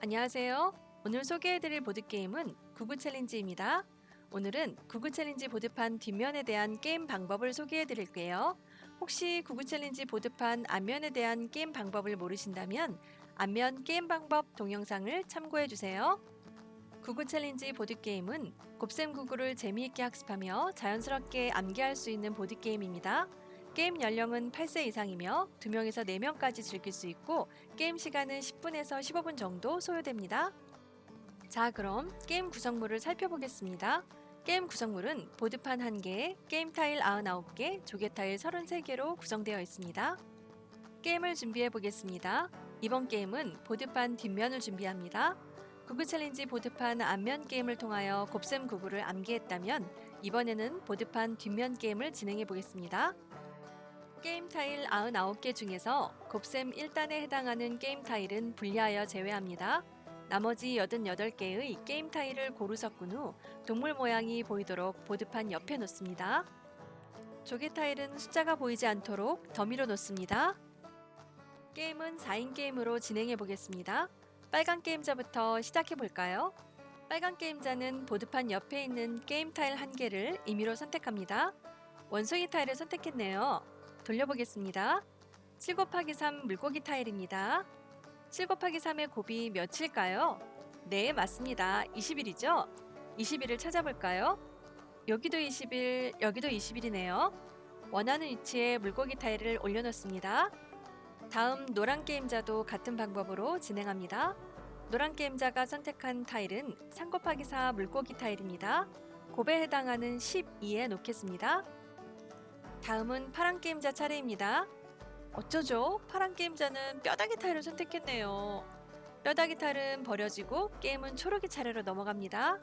안녕하세요. 오늘 소개해드릴 보드게임은 구구 챌린지입니다. 오늘은 구구 챌린지 보드판 뒷면에 대한 게임 방법을 소개해드릴게요. 혹시 구구 챌린지 보드판 앞면에 대한 게임 방법을 모르신다면 앞면 게임 방법 동영상을 참고해주세요. 구구 챌린지 보드게임은 곱셈 구구를 재미있게 학습하며 자연스럽게 암기할 수 있는 보드게임입니다. 게임 연령은 8세 이상이며 2명에서 4명까지 즐길 수 있고 게임 시간은 10분에서 15분 정도 소요됩니다. 자, 그럼 게임 구성물을 살펴보겠습니다. 게임 구성물은 보드판 1개, 게임 타일 99개, 조개 타일 33개로 구성되어 있습니다. 게임을 준비해 보겠습니다. 이번 게임은 보드판 뒷면을 준비합니다. 구글 챌린지 보드판 앞면 게임을 통하여 곱셈 구구를 암기했다면 이번에는 보드판 뒷면 게임을 진행해 보겠습니다. 게임 타일 99개 중에서 곱셈 1단에 해당하는 게임 타일은 분리하여 제외합니다. 나머지 88개의 게임 타일을 고루 섞은 후 동물 모양이 보이도록 보드판 옆에 놓습니다. 조개 타일은 숫자가 보이지 않도록 더미로 놓습니다. 게임은 4인 게임으로 진행해 보겠습니다. 빨간 게임자부터 시작해 볼까요? 빨간 게임자는 보드판 옆에 있는 게임 타일 한 개를 임의로 선택합니다. 원숭이 타일을 선택했네요. 돌려보겠습니다. 7 곱하기 3 물고기 타일입니다. 7 곱하기 3의 곱이 몇일까요? 네, 맞습니다. 20일이죠? 20일을 찾아볼까요? 여기도 20일, 여기도 20일이네요. 원하는 위치에 물고기 타일을 올려놓습니다. 다음 노란 게임자도 같은 방법으로 진행합니다. 노란 게임자가 선택한 타일은 3 곱하기 4 물고기 타일입니다. 곱에 해당하는 12에 놓겠습니다. 다음은 파란 게임자 차례입니다. 어쩌죠? 파란 게임자는 뼈다귀 타일을 선택했네요. 뼈다귀 타일은 버려지고 게임은 초록이 차례로 넘어갑니다.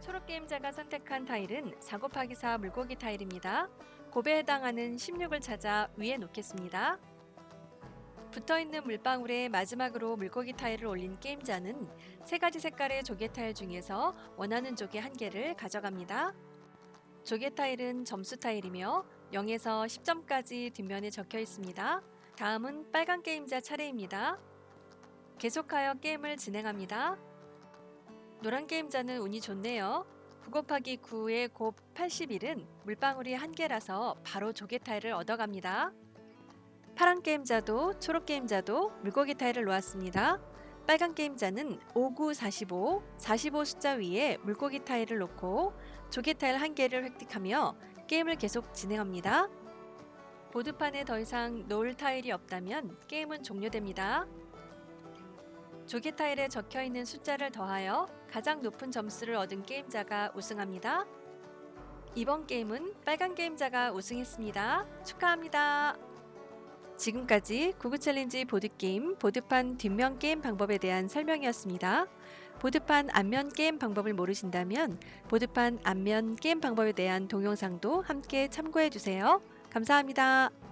초록 게임자가 선택한 타일은 4 곱하기 4 물고기 타일입니다. 곱에 해당하는 16을 찾아 위에 놓겠습니다. 붙어있는 물방울에 마지막으로 물고기 타일을 올린 게임자는 세 가지 색깔의 조개 타일 중에서 원하는 조개 한 개를 가져갑니다. 조개 타일은 점수 타일이며 0에서 10점까지 뒷면에 적혀 있습니다. 다음은 빨간 게임자 차례입니다. 계속하여 게임을 진행합니다. 노란 게임자는 운이 좋네요. 9 곱하기 9의 곱 81은 물방울이 한 개라서 바로 조개 타일을 얻어갑니다. 파란 게임자도 초록 게임자도 물고기 타일을 놓았습니다. 빨간 게임자는 59, 45, 45 숫자 위에 물고기 타일을 놓고 조개 타일 한 개를 획득하며 게임을 계속 진행합니다. 보드판에 더 이상 놓을 타일이 없다면 게임은 종료됩니다. 조개 타일에 적혀 있는 숫자를 더하여 가장 높은 점수를 얻은 게임자가 우승합니다. 이번 게임은 빨간 게임자가 우승했습니다. 축하합니다. 지금까지 구구 챌린지 보드게임 보드판 뒷면 게임 방법에 대한 설명이었습니다. 보드판 앞면 게임 방법을 모르신다면 보드판 앞면 게임 방법에 대한 동영상도 함께 참고해 주세요. 감사합니다.